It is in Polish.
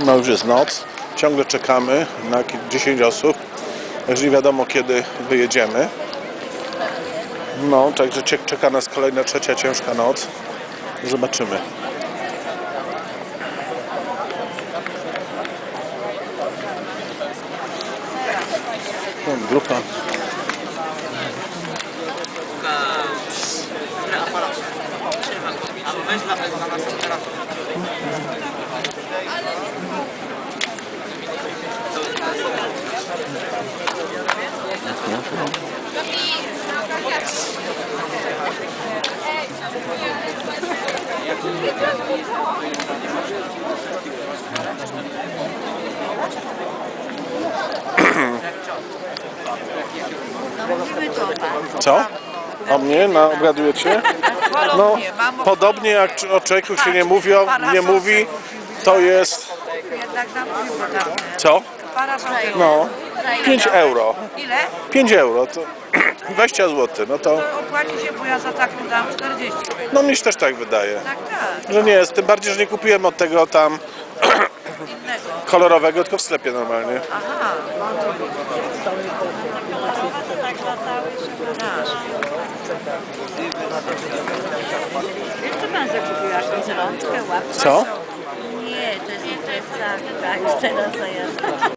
No już jest noc, ciągle czekamy na ki- 10 osób, także nie wiadomo kiedy wyjedziemy. No, także czeka nas kolejna trzecia ciężka noc. Zobaczymy. Grupa. Co? O mnie? Na, obgadujecie? No, podobnie jak o człowieku się nie mówi, nie mówi, to jest... Co? No, 5 euro. Ile? 5 euro to 20 zł. No to, To opłaci się, bo ja za taką dam 40. no mi się też tak wydaje. Tak, tak. Że nie jest, tym bardziej, że nie kupiłem od tego tam Innego. kolorowego, tylko w sklepie normalnie. Aha. Co pan zakupił? Jakąś rączkę, łapkę? Co? Nie, to jest, to jest tak, tak, teraz zajadę.